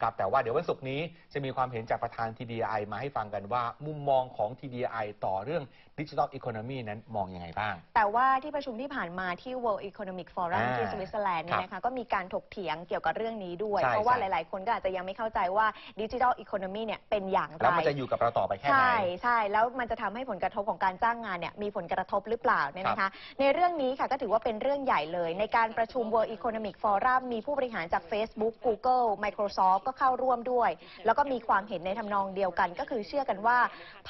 นะครับแต่ว่าเดี๋ยววันศุกร์นี้จะมีความเห็นจากประธาน TDI มาให้ฟังกันว่า มุมมองของ TDI ต่อเรื่องดิจิทัลอีโคโนมีนั้นมองยังไงบ้าง แต่ว่าที่ประชุมที่ผ่านมาที่ World Economic Forum อ่าที่สวิตเซอร์แลนด์เนี่ยนะคะก็มีการถกเถียงเกี่ยวกับเรื่องนี้ด้วย ใช่เพราะว่าใช่ หลาย ๆ คนก็อาจจะยังไม่เข้าใจว่าดิจิทัลอีโคโนมีเนี่ยเป็นอย่างไร แล้วมันจะอยู่กับเราต่อไปแค่ไหน ใช่ใช่แล้วมันจะทำให้ผลกระทบของการจ้างงานเนี่ยมีผลกระทบหรือเปล่าเนี่ยนะคะ ในเรื่องนี้ค่ะก็ถือว่าเป็นเรื่องใหญ่เลย ในการประชุม World Economic Forum มีผู้บริหารจาก Facebook Google Microsoft ก็เข้าร่วมด้วย แล้วก็มีความเห็นในทำนองเดียวกัน ก็คือเชื่อกันว่า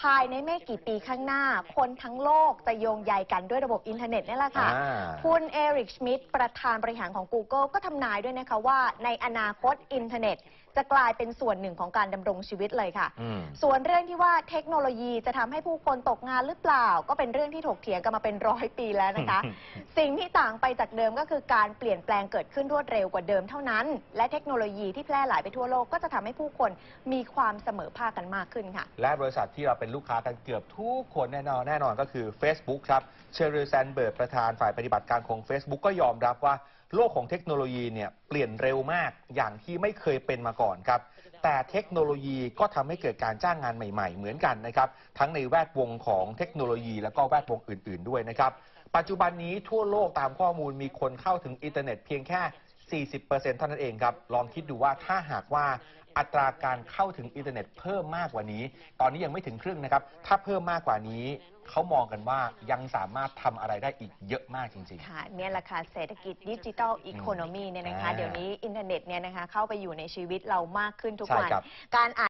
ภายในไม่กี่ปีข้างหน้า คนทั้งโลกจะโยงใยกันด้วยระบบอินเทอร์เน็ตนี่แหละค่ะ อ่า คุณเอริกชมิดประธานบริหารของ Google ก็ทำนายด้วยนะคะว่า ในอนาคตอินเทอร์เน็ต จะกลายเป็นส่วนหนึ่งของการดำรงชีวิตเลยค่ะ อืม ส่วนเรื่องที่ว่าเทคโนโลยีจะทำให้ผู้คนตกงานหรือเปล่า ก็เป็นเรื่องที่ถกเถียงกันมาเป็นร้อยปีแล้วนะคะ สิ่งที่ต่างไปจากเดิมก็คือการเปลี่ยนแปลงเกิดขึ้นรวดเร็วกว่าเดิมเท่านั้น และเทคโนโลยีที่แพร่หลายไปทั่วโลกโลกก็จะทำให้ผู้คนมีความเสมอภาคกันมากขึ้นค่ะ และบริษัทที่เราเป็นลูกค้ากันเกือบทุกคนแน่นอนแน่นอนก็คือ Facebook ครับเชอริลแซนเบิร์กประธานฝ่ายปฏิบัติการของ Facebook ก็ยอมรับว่าโลกของเทคโนโลยีเนี่ยเปลี่ยนเร็วมากอย่างที่ไม่เคยเป็นมาก่อนครับแต่เทคโนโลยีก็ทำให้เกิดการจ้างงานใหม่ ๆ เหมือนกันนะครับ ทั้งในแวดวงของเทคโนโลยี แล้วก็แวดวงอื่น ๆ ด้วยนะครับ ปัจจุบันนี้ทั่วโลกตามข้อมูลมีคนเข้าถึงอินเทอร์เน็ตเพียงแค่ 40%เท่านั้นเองครับ ลองคิดดูว่าถ้าหากว่าอัตราการเข้าถึงอินเทอร์เน็ตเพิ่มมากกว่านี้ ตอนนี้ยังไม่ถึงครึ่งนะครับ ถ้าเพิ่มมากกว่านี้ เขามองกันว่ายังสามารถทำอะไรได้อีกเยอะมากจริง ๆ ค่ะเนี่ยแหละค่ะเศรษฐกิจดิจิทัลอีโคโนมีเนี่ยนะคะ อ่าเดี๋ยวนี้อินเทอร์เน็ตเนี่ยนะคะเข้าไปอยู่ในชีวิตเรามากขึ้นทุกใช่วัน ครับ การอ่าน